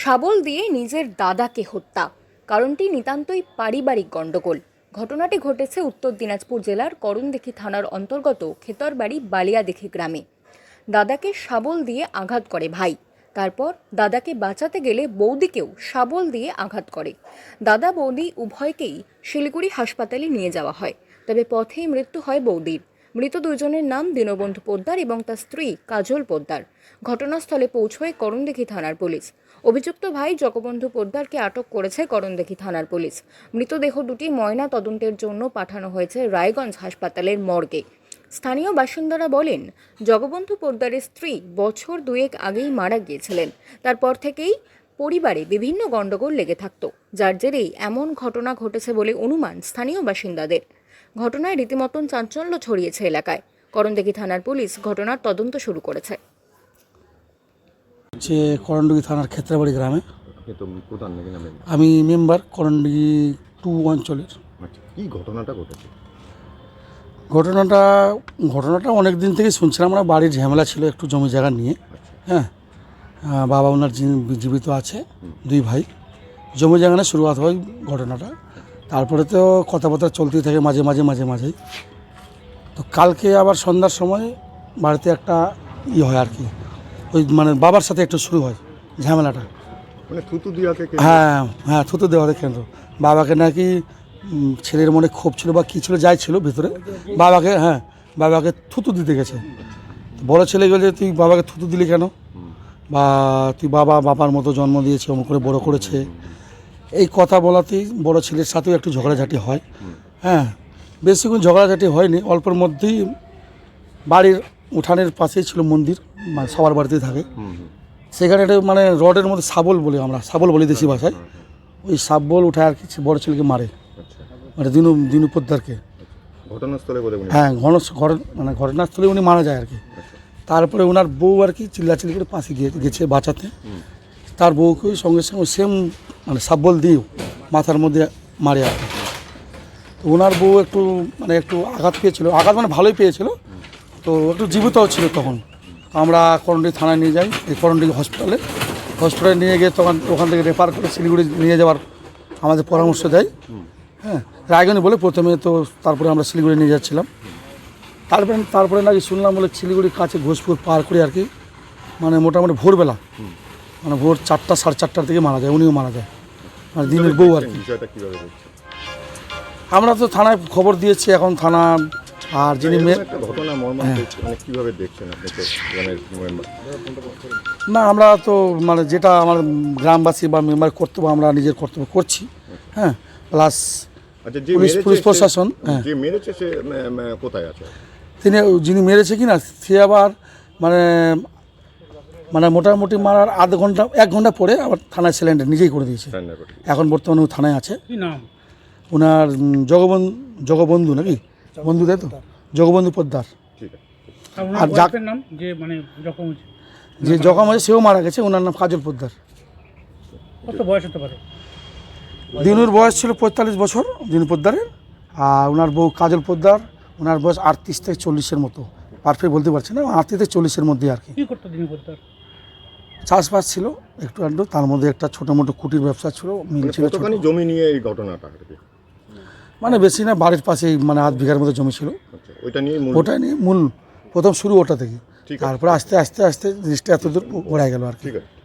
শাবল দিয়ে নিজের দাদাকে হত্যা। কারণটি নিতান্তই পারিবারিক গণ্ডগোল। ঘটনাটি ঘটেছে উত্তর দিনাজপুর জেলার করণদেখি থানার অন্তর্গত খেতরবাড়ি বালিয়াদেখি গ্রামে। দাদাকে শাবল দিয়ে আঘাত করে ভাই। তারপর দাদাকে বাঁচাতে গেলে বৌদিকেও শাবল দিয়ে আঘাত করে। দাদা, বৌদি উভয়কেই শিলিগুড়ি হাসপাতালে নিয়ে যাওয়া হয়। তবে পথেই মৃত্যু হয় বৌদির। মৃত দুজনের নাম দীনবন্ধু পোদ্দার এবং তার স্ত্রী কাজল পোদ্দার। ঘটনাস্থলে পৌঁছয় করণদেখি থানার পুলিশ। অভিযুক্ত ভাই জগবন্ধু পোদ্দারকে আটক করেছে করণদেখি থানার পুলিশ। মৃতদেহ দুটি ময়না তদন্তের জন্য পাঠানো হয়েছে রায়গঞ্জ হাসপাতালের মর্গে। স্থানীয় বাসিন্দারা বলেন, জগবন্ধু পোদ্দারের স্ত্রী বছর দুয়েক আগেই মারা গিয়েছিলেন। তারপর থেকেই পরিবারে বিভিন্ন গণ্ডগোল লেগে থাকত, যার জেরেই এমন ঘটনা ঘটেছে বলে অনুমান স্থানীয় বাসিন্দাদের। ঘটনায় রীতিমতন চাঞ্চল্য ছড়িয়েছে এলাকায়। করণদেখি থানার পুলিশ ঘটনার তদন্ত শুরু করেছে। হচ্ছে করণডুগি থানার ক্ষেত্রাবাড়ি গ্রামে প্রধান নাকি নামেন? আমি মেম্বার করণডুগি টু অঞ্চলের। আচ্ছা কি ঘটনাটা ঘটেছে? ঘটনাটা ঘটনাটা অনেক দিন থেকে শুনছিলাম। আমরা বাড়ির ঝামেলা ছিল একটু জমি জায়গা নিয়ে। হ্যাঁ আহ, বাবা ওনার জীবিত আছে দুই ভাই। জমি জায়গা নিয়ে শুরুয়াত হয় ঘটনাটা। তারপরে তো কথাবার্তা চলতেই থাকে মাঝে মাঝে মাঝে মাঝেই তো কালকে আবার সন্ধ্যার সময় বাড়িতে একটা ই হয় আর কি। ওই মানে বাবার সাথে একটু শুরু হয় ঝামেলাটা। মানে থুতু দিয়া থেকে হ্যাঁ হ্যাঁ থুতু দেওয়া কেন্দ্র। বাবাকে নাকি ছেলের মনে ক্ষোভ ছিল বা কী ছিল যাই ছিল ভিতরে। বাবাকে হ্যাঁ বাবাকে থুতু দিতে গেছে। বড় ছেলে গেলে তুই বাবাকে থুতু দিলি কেন? বা তুই বাবা বাবার মতো জন্ম দিয়েছে অমুক করে বড় করেছে। এই কথা বলাতেই বড় ছেলের সাথেও একটু ঝগড়াঝাটি হয়। হ্যাঁ বেশিক্ষণ ঝগড়াঝাটি হয়নি অল্পের মধ্যেই বাড়ির উঠানের পাশেই ছিল মন্দির মানে সবার বাড়িতেই থাকে। সেখানে একটা মানে রডের মধ্যে শাবল বলি আমরা শাবল বলি দেশি ভাষায়। ওই শাবল উঠায় আর কিছু বড় ছেলেকে মারে। মানে দিনু দিনু পোদ্দারকে। ঘটনাস্থলে হ্যাঁ ঘন মানে ঘটনাস্থলে উনি মারা যায় আর কি। তারপরে ওনার বউ আর কি চিল্লাচিল্লি করে পাশে গিয়ে গেছে বাঁচাতে। তার বউকে সঙ্গে সঙ্গে সেম মানে শাবল দিয়েও মাথার মধ্যে মারে আর তো ওনার বউ একটু মানে একটু আঘাত পেয়েছিল। আঘাত মানে ভালোই পেয়েছিল। তো একটু জীবিতও ছিল তখন। আমরা করণডি থানায় নিয়ে যাই। এই করণডি হসপিটালে হসপিটালে নিয়ে গিয়ে তখন ওখান থেকে রেফার করে শিলিগুড়ি নিয়ে যাওয়ার আমাদের পরামর্শ দেয়। হ্যাঁ রায়গঞ্জ বলে প্রথমে তো তারপরে আমরা শিলিগুড়ি নিয়ে যাচ্ছিলাম। তারপরে তারপরে নাকি শুনলাম বলে শিলিগুড়ির কাছে ঘোষপুর পার করে আর কি। মানে মোটামুটি ভোরবেলা মানে ভোর চারটা সাড়ে চারটার দিকে মারা যায় উনিও মারা যায়। মানে দিনের বউ আর কি। বিষয়টা কীভাবে দেখছেন আমরা তো থানায় খবর দিয়েছি এখন থানা আর যিনি মে- একটা ঘটনা মর্মান্তিক মানে কীভাবে দেখছেন আপনি তো গ্রামের না আমরা তো মানে যেটা আমার গ্রামবাসী বা মেম্বার কর্তব্য আমরা নিজের কর্তব্য করছি। হ্যাঁ প্লাস আচ্ছা যে পুলিশ- পুলিশ প্রশাসন, হ্যাঁ। যে মেরেছে সে উম, উম, কোথায় আছে? তিনি যিনি মেরেছে কি না সে আবার মানে মানে মোটামুটি মারার আধ ঘণ্টা এক ঘণ্টা পরে আবার থানায় সিলিন্ডার নিজেই করে দিয়েছে। এখন বর্তমানে ও থানায় আছে। ওনার উম, জগবন্ধু জগবন্ধু নাকি? বন্ধু তাই তো? জগবন্ধু পোদ্দার। আর নাম? যে মানে হয়েছে। যে জখম আছে সেও মারা গেছে ওনার নাম কাজল পোদ্দার। কত বয়স হতে পারে? দিনুর বয়স ছিল পঁয়তাল্লিশ বছর দিনু পোদ্দারের। আর ওনার বউ কাজল পোদ্দার ওনার বয়স আটত্রিশ থেকে চল্লিশের মতো। পারফেক্ট বলতে পারছি না আটত্রিশ থেকে চল্লিশের মধ্যে আর কি। কি করতো দিনী পোদ্দার? চাষবাস ছিল একটু আধটু তার মধ্যে একটা ছোটো মোটো কুটির ব্যবসা ছিল মিল মানে ছিল কতখানি জমি নিয়ে এই ঘটনাটা আর কি? মানে বেশি না বাড়ির পাশেই মানে আধ বিঘার মতো জমি ছিল। আচ্ছা ওইটা নিয়ে ওটা নিয়ে মূল প্রথম শুরু ওটা থেকে। তারপরে আস্তে আস্তে আস্তে জিনিসটা এতদূর ওড়াই গেল আর কি। ঠিক আছে।